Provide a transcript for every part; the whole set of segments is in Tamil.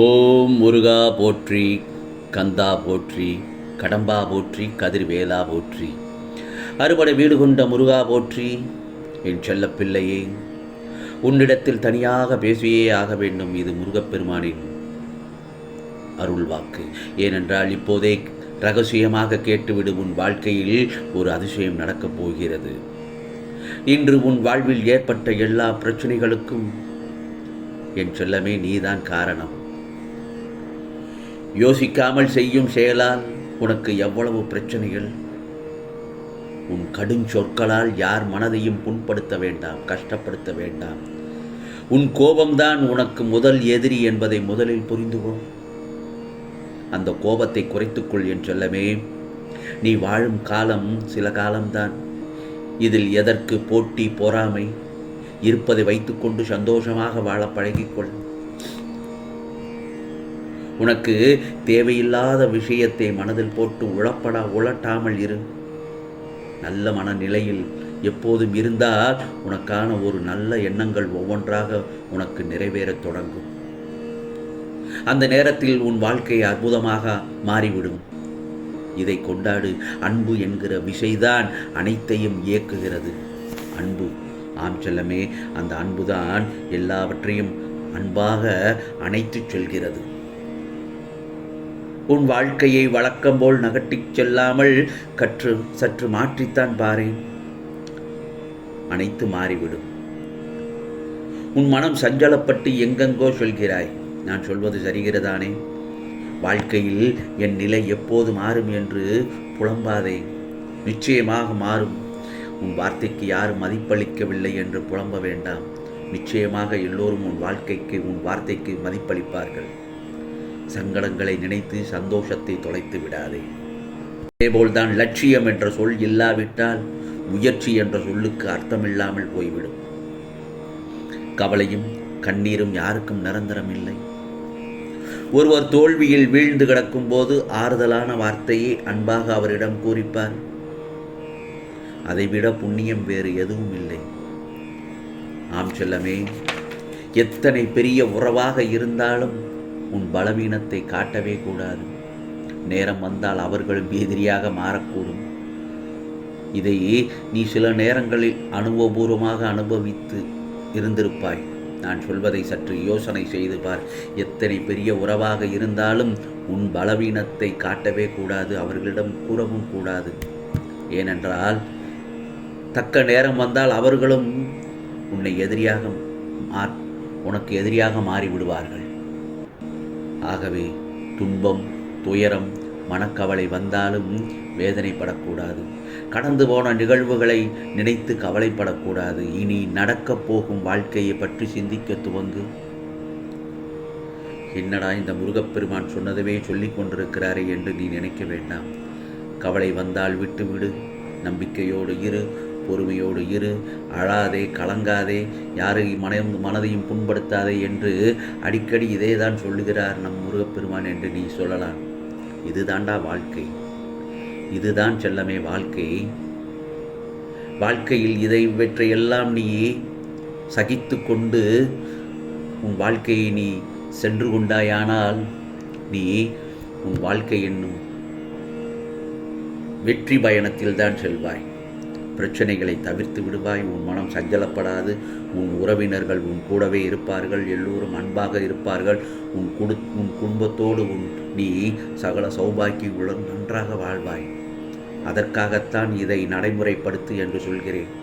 ஓம் முருகா போற்றி கந்தா போற்றி கடம்பா போற்றி கதிர்வேலா போற்றி. அறுபடை வீடு கொண்ட முருகா போற்றி என் செல்லப்பிள்ளையே உன்னிடத்தில் தனியாக பேசியே ஆக வேண்டும் இது முருகப்பெருமானின் அருள் வாக்கு. ஏனென்றால் இப்போதே ரகசியமாக கேட்டுவிடும் உன் வாழ்க்கையில் ஒரு அதிசயம் நடக்கப் போகிறது. இன்று உன் வாழ்வில் ஏற்பட்ட எல்லா பிரச்சனைகளுக்கும் என் செல்லமே நீதான் காரணம். யோசிக்காமல் செய்யும் செயலால் உனக்கு எவ்வளவு பிரச்சனைகள்? உன் கடும் சொற்களால் யார் மனதையும் புண்படுத்த வேண்டாம் கஷ்டப்படுத்த வேண்டாம். உன் கோபம்தான் உனக்கு முதல் எதிரி என்பதை முதலில் புரிந்துகோ அந்த கோபத்தை குறைத்துக்கொள் என் செல்லமே. நீ வாழும் காலம் சில காலம்தான். இதில் எதற்கு போட்டி பொறாமை? இருப்பதை வைத்துக்கொண்டு சந்தோஷமாக வாழ பழகிக்கொள். உனக்கு தேவையில்லாத விஷயத்தை மனதில் போட்டு உழப்படா உழட்டாமல் இரு. நல்ல மனநிலையில் எப்போதும் இருந்தால் உனக்கான ஒரு நல்ல எண்ணங்கள் ஒவ்வொன்றாக உனக்கு நிறைவேறத் தொடங்கும். அந்த நேரத்தில் உன் வாழ்க்கை அற்புதமாக மாறிவிடும். இதை கொண்டாடு. அன்பு என்கிற விசைதான் அனைத்தையும் இயக்குகிறது. அன்பு ஆம் செல்லமே அந்த அன்புதான் எல்லாவற்றையும் அன்பாக அணைத்துச் செல்கிறது. உன் வாழ்க்கையை வழக்கம் போல் நகட்டிச் செல்லாமல் கற்று சற்று மாற்றித்தான் பாரேன். அனைத்து மாறிவிடும். உன் மனம் சஞ்சலப்பட்டு எங்கெங்கோ சொல்கிறாய். நான் சொல்வது சரிகிறதானே? வாழ்க்கையில் என் நிலை எப்போது மாறும் என்று புலம்பாதே. நிச்சயமாக மாறும். உன் வார்த்தைக்கு யாரும் மதிப்பளிக்கவில்லை என்று புலம்ப வேண்டாம். நிச்சயமாக எல்லோரும் உன் வாழ்க்கைக்கு உன் வார்த்தைக்கு மதிப்பளிப்பார்கள். சங்கடங்களை நினைத்து சந்தோஷத்தை தொலைத்து விடாதே. அதேபோல்தான் லட்சியம் என்ற சொல் இல்லாவிட்டால் முயற்சி என்ற சொல்லுக்கு அர்த்தமில்லாமல் போய்விடும். கவலையும் கண்ணீரும் யாருக்கும் நிரந்தரம் இல்லை. ஒருவர் தோல்வியில் வீழ்ந்து கிடக்கும் போது ஆறுதலான வார்த்தையை அன்பாக அவரிடம் கூறிப்பார். அதைவிட புண்ணியம் வேறு எதுவும் இல்லை. ஆம் செல்லமே எத்தனை பெரிய உறவாக இருந்தாலும் உன் பலவீனத்தை காட்டவே கூடாது. நேரம் வந்தால் அவர்களும் எதிரியாக மாறக்கூடும். இதை நீ சில நேரங்களில் அனுபவபூர்வமாக அனுபவித்து இருந்திருப்பாய். நான் சொல்வதை சற்று யோசனை செய்து பார். எத்தனை பெரிய உறவாக இருந்தாலும் உன் பலவீனத்தை காட்டவே கூடாது. அவர்களிடம் கூறவும் கூடாது. ஏனென்றால் தக்க நேரம் வந்தால் அவர்களும் உன்னை எதிரியாக மாற் உனக்கு எதிரியாக மாறிவிடுவார்கள். ஆகவே துன்பம் துயரம் மனக்கவலை வந்தாலும் வேதனைப்படக்கூடாது. கடந்து போன நிகழ்வுகளை நினைத்து கவலைப்படக்கூடாது. இனி நடக்கப் போகும் வாழ்க்கையை பற்றி சிந்திக்க துவங்கு. என்னடா இந்த முருகப்பெருமான் சொன்னதவே சொல்லிக் கொண்டிருக்கிறாரே என்று நீ நினைக்க வேண்டாம். கவலை வந்தால் விட்டுவிடு. நம்பிக்கையோடு இரு. பொறுமையோடு இரு. அழாதே கலங்காதே. யாரையும் மனம் மனதையும் புண்படுத்தாதே என்று அடிக்கடி இதே தான் சொல்லுகிறார் நம் முருகப்பெருமான் என்று நீ சொல்லலாம். இதுதாண்டா வாழ்க்கை. இதுதான் செல்லமே வாழ்க்கை. வாழ்க்கையில் இதை இவற்றையெல்லாம் நீ சகித்து கொண்டு உன் வாழ்க்கையை நீ சென்று கொண்டாயானால் நீ உன் வாழ்க்கை என்னும் வெற்றி பயணத்தில் தான் செல்வாய். பிரச்சனைகளை தவிர்த்து விடுவாய். உன் மனம் சஞ்சலப்படாது. உன் உறவினர்கள் உன் கூடவே இருப்பார்கள். எல்லோரும் அன்பாக இருப்பார்கள். உன் குடு உன் குடும்பத்தோடு உன் நீ சகல சௌபாக்கியங்களுடன் நன்றாக வாழ்வாய். அதற்காகத்தான் இதை நடைமுறைப்படுத்து என்று சொல்கிறேன்.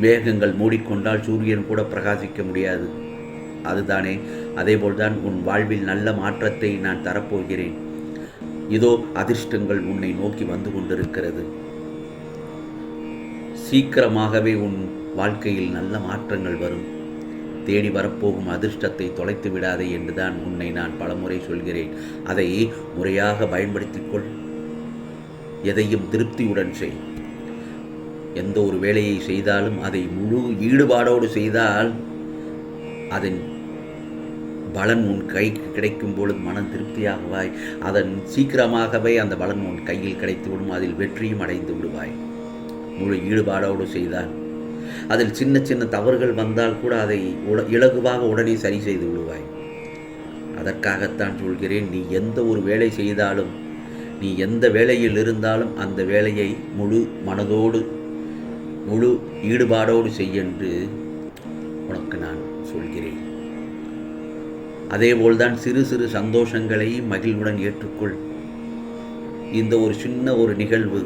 மேகங்கள் மூடிக்கொண்டால் சூரியன் கூட பிரகாசிக்க முடியாது. அதுதானே. அதேபோல்தான் உன் வாழ்வில் நல்ல மாற்றத்தை நான் தரப்போகிறேன். இதோ அதிர்ஷ்டங்கள் உன்னை நோக்கி வந்து கொண்டிருக்கிறது. சீக்கிரமாகவே உன் வாழ்க்கையில் நல்ல மாற்றங்கள் வரும். தேடி வரப்போகும் அதிர்ஷ்டத்தை தொலைத்து விடாதே என்றுதான் உன்னை நான் பலமுறை சொல்கிறேன். அதை முறையாக பயன்படுத்திக்கொள் எதையும் திருப்தியுடன் செய். எந்த ஒரு வேலையை செய்தாலும் அதை முழு ஈடுபாடோடு செய்தால் அதன் பலன் உன் கைக்கு கிடைக்கும் பொழுது மனம் திருப்தியாகுவாய். அதன் சீக்கிரமாகவே அந்த பலன் உன் கையில் கிடைத்துவிடும் அதில் வெற்றியும் அடைந்து விடுவாய். முழு ஈடுபாடோடு செய்தால் அதில் சின்ன சின்ன தவறுகள் வந்தால் கூட அதை உட இலகுவாக உடனே சரி செய்து விடுவாய். அதற்காகத்தான் சொல்கிறேன் நீ எந்த ஒரு வேலை செய்தாலும் நீ எந்த வேலையில் இருந்தாலும் அந்த வேலையை முழு மனதோடு முழு ஈடுபாடோடு செய்யென்று உனக்கு நான் சொல்கிறேன். அதேபோல்தான் சிறு சிறு சந்தோஷங்களை மகிழ்வுடன் ஏற்றுக்கொள். இந்த ஒரு சின்ன ஒரு நிகழ்வு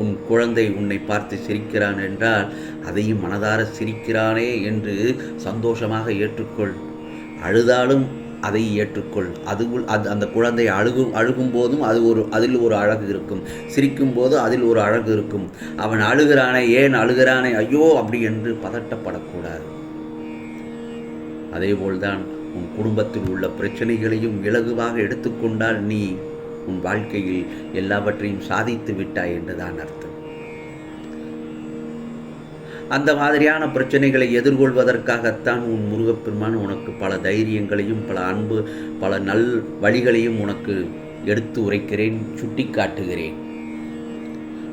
உன் குழந்தை உன்னை பார்த்து சிரிக்கிறான் என்றால் அதையும் மனதார சிரிக்கிறானே என்று சந்தோஷமாக ஏற்றுக்கொள். அழுதாலும் அதை ஏற்றுக்கொள். அதுக்குள் அது அந்த குழந்தை அழுகும் அழுகும் போதும் அது ஒரு அதில் ஒரு அழகு இருக்கும். சிரிக்கும் போது அதில் ஒரு அழகு இருக்கும். அவன் அழுகிறானே ஏன் அழுகிறானே ஐயோ அப்படி என்று பதட்டப்படக்கூடாது. அதேபோல்தான் உன் குடும்பத்தில் உள்ள பிரச்சனைகளையும் இலகுவாக எடுத்துக்கொண்டால் நீ உன் வாழ்க்கையில் எல்லாவற்றையும் சாதித்து விட்டாய் என்றுதான் அர்த்தம். அந்த மாதிரியான பிரச்சனைகளை எதிர்கொள்வதற்காகத்தான் உன் முருகப்பெருமான் உனக்கு பல தைரியங்களையும் பல அன்பு பல நல் வழிகளையும் உனக்கு எடுத்து உரைக்கிறேன் சுட்டி காட்டுகிறேன்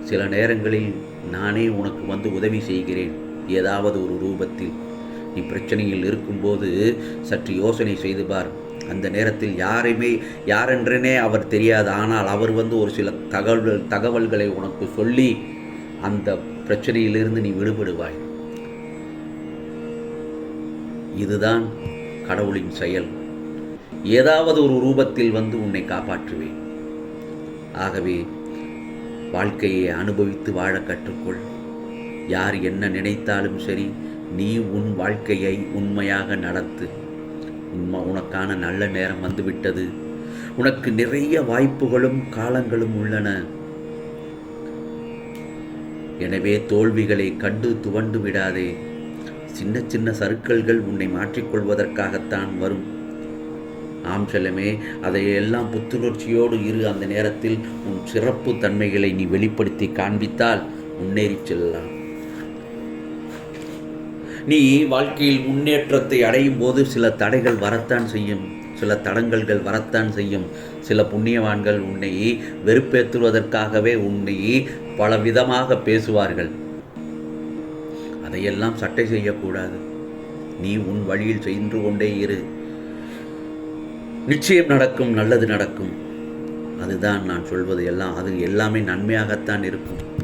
சில நேரங்களில் நானே உனக்கு வந்து உதவி செய்கிறேன். ஏதாவது ஒரு ரூபத்தில் நீ பிரச்சனையில் இருக்கும்போது சற்று யோசனை செய்து பார். அந்த நேரத்தில் யாரையுமே யாரென்றனே அவர் தெரியாது. ஆனால் அவர் வந்து ஒரு சில தகவல் தகவல்களை உனக்கு சொல்லி அந்த பிரச்சனையிலிருந்து நீ விடுபடுவாய். இதுதான் கடவுளின் செயல். ஏதாவது ஒரு ரூபத்தில் வந்து உன்னை காப்பாற்றுவேன். ஆகவே வாழ்க்கையை அனுபவித்து வாழ கற்றுக்கொள். யார் என்ன நினைத்தாலும் சரி நீ உன் வாழ்க்கையை உண்மையாக நடத்து. உண்மை உனக்கான நல்ல நேரம் வந்துவிட்டது. உனக்கு நிறைய வாய்ப்புகளும் காலங்களும் உள்ளன. எனவே தோல்விகளை கண்டு துவண்டு விடாதே. சின்ன சின்ன சறுக்கல்கள் உன்னை மாற்றிக்கொள்வதற்காகத்தான் வரும். ஆம் செல்லமே அதையெல்லாம் புத்துணர்ச்சியோடு இரு. அந்த நேரத்தில் உன் சிறப்பு தன்மைகளை நீ வெளிப்படுத்தி காண்பித்தால் முன்னேறிச் செல்லலாம். நீ வாழ்க்கையில் முன்னேற்றத்தை அடையும் போது சில தடைகள் வரத்தான் செய்யும். சில தடங்கல்கள் வரத்தான் செய்யும். சில புண்ணியவான்கள் உன்னை வெறுப்பேற்றுவதற்காகவே உன்னை பல விதமாக பேசுவார்கள். அதையெல்லாம் சட்டை செய்யக்கூடாது. நீ உன் வழியில் சென்று கொண்டே இரு. நிச்சயம் நடக்கும் நல்லது நடக்கும். அதுதான் நான் சொல்வது எல்லாம். அது எல்லாமே நன்மையாகத்தான் இருக்கும்.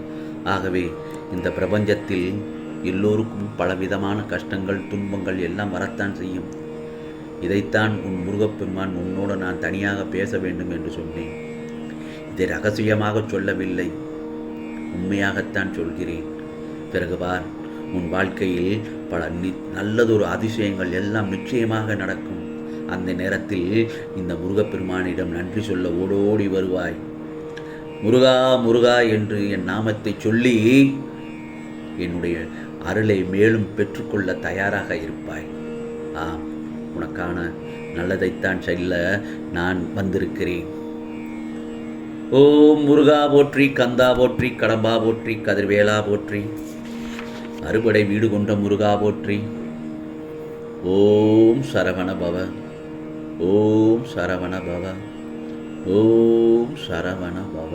ஆகவே இந்த பிரபஞ்சத்தில் எல்லோருக்கும் பலவிதமான கஷ்டங்கள் துன்பங்கள் எல்லாம் வரத்தான் செய்யும். இதைத்தான் உன் முருகப்பெருமான் உன்னோடு நான் தனியாக பேச வேண்டும் என்று சொன்னேன். இதை ரகசியமாக சொல்லவில்லை. உண்மையாகத்தான் சொல்கிறேன். பிறகு பார் உன் வாழ்க்கையில் பல நி நல்லதொரு அதிசயங்கள் எல்லாம் நிச்சயமாக நடக்கும். அந்த நேரத்தில் இந்த முருகப்பெருமானிடம் நன்றி சொல்ல ஓடோடி வருவாய். முருகா முருகா என்று என் நாமத்தை சொல்லி என்னுடைய அருளை மேலும் பெற்றுக்கொள்ள தயாராக இருப்பாய். ஆம் உனக்கான நல்லதைத்தான் செல்ல நான் வந்திருக்கிறேன். ஓம் முருகா போற்றி கந்தா போற்றி கடம்பா போற்றி கதிர்வேலா போற்றி அறுபடை வீடு கொண்ட முருகா போற்றி. ஓம் சரவண பவ ஓம் சரவண பவ ஓம் சரவண பவ.